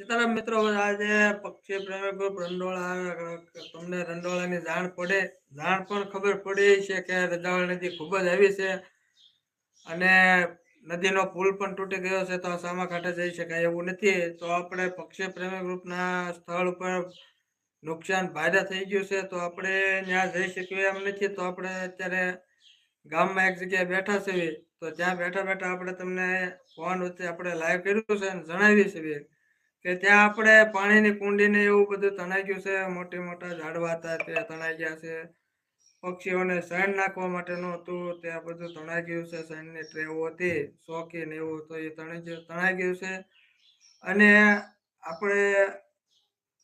સીતારામ મિત્રો આજે પક્ષી પ્રેમી ગ્રુપ રંડોળા, તમને રંડોળાની જાણ પડે, જાણ પણ ખબર પડી છે કે રજાવળ નદી ખૂબ જ આવી છે અને નદીનો પુલ પણ તૂટી ગયો છે, તો સામા કાંઠે જઈ શકાય એવું નથી. તો આપણે પક્ષી પ્રેમી ગ્રુપના સ્થળ ઉપર નુકસાન ભારે થઈ ગયું છે, તો આપણે ત્યાં જઈ શકીએ એમ નથી. તો આપણે અત્યારે ગામમાં એક જગ્યાએ બેઠા છીએ, તો ત્યાં બેઠા બેઠા આપણે તમને ફોન વચ્ચે આપણે લાઈવ કર્યું છે અને જણાવી છીએ. કે ત્યાં આપણે પાણીની કુંડીને એવું બધું તણાઈ ગયું છે, મોટી મોટા ઝાડવા હતા તે તણાઈ ગયા છે. પક્ષીઓને શેણ નાખવા માટેનું હતું, ત્યાં બધું તણાઈ ગયું છે શણની ટ્રેવો હતી શોખી ને એવું તો એ તણાઈ ગયું તણાઈ ગયું છે. અને આપણે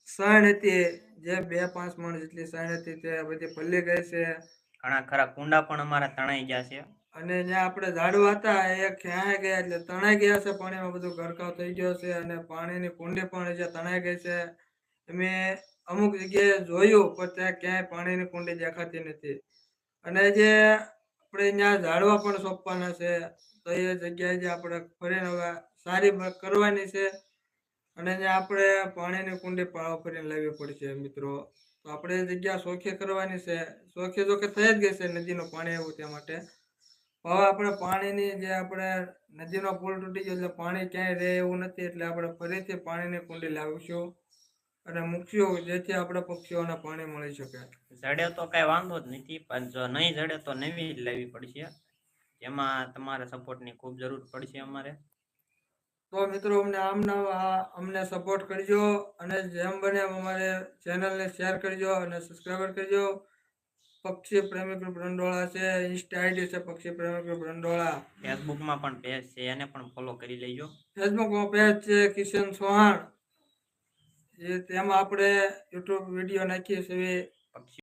શણ હતી, જે બે પાંચ મણ જેટલી શણ હતી, તે બધી પલ્લી ગઈ છે. ઘણા ખરા કુંડા પણ અમારા તણાઈ ગયા છે. અને જ્યાં આપણે ઝાડવા હતા, એ ક્યાંય ગયા એટલે તણાઈ ગયા છે, પાણીમાં બધું ગરકાવ થઈ ગયો છે અને પાણીની કુંડી પણ જે તણાઈ ગઈ છે. મેં અમુક જગ્યાએ જોયું, પણ ત્યાં ક્યાંય પાણીની કુંડી દેખાતી નથી. અને જે આપણે ત્યાં ઝાડવા પણ સોંપવાના છે, તો એ જગ્યાએ જે આપણે ફરીને હવે સારી કરવાની છે. અને ત્યાં આપણે પાણીની કુંડી પાળો ફરીને લાવવી પડશે, મિત્રો. તો આપણે જગ્યા સોખી કરવાની છે. સોખી કે થઈ જ ગઈ છે નદીનું પાણી આવ્યું તે માટે. હવે આપણે પાણીની જે આપણે નદીનો પુલ તૂટી ગયો એટલે પાણી ક્યાંય રહે એવું નથી એટલે આપણે ફરીથી પાણીની કુંડી લાવીશું અને મૂકશું જેથી આપણે પક્ષીઓને પાણી મળી શકે. જડે તો કઈ વાંધો જ નથી પણ જો નહીં જડે તો નવી જ લેવી પડશે. જેમાં તમારા સપોર્ટની ખૂબ જરૂર પડશે અમારે. તો મિત્રો અમને આમના અમને સપોર્ટ કરજો અને જેમ બને એમ અમારે ચેનલને શેર કરજો અને સબસ્ક્રાઈબર કરજો. પક્ષી પ્રેમી ગ્રુપ રંડોળા છે ઇન્સ્ટા આઈડી છે પક્ષી પ્રેમી ગ્રુપ રંડોળા ફેસબુકમાં પણ પેજ છે એને પણ ફોલો કરી લેજો. ફેસબુકમાં પેજ છે કિશન સોહાણ એ તેમાં આપણે યુટ્યુબ વીડિયો નાખીએ છીએ. પક્ષી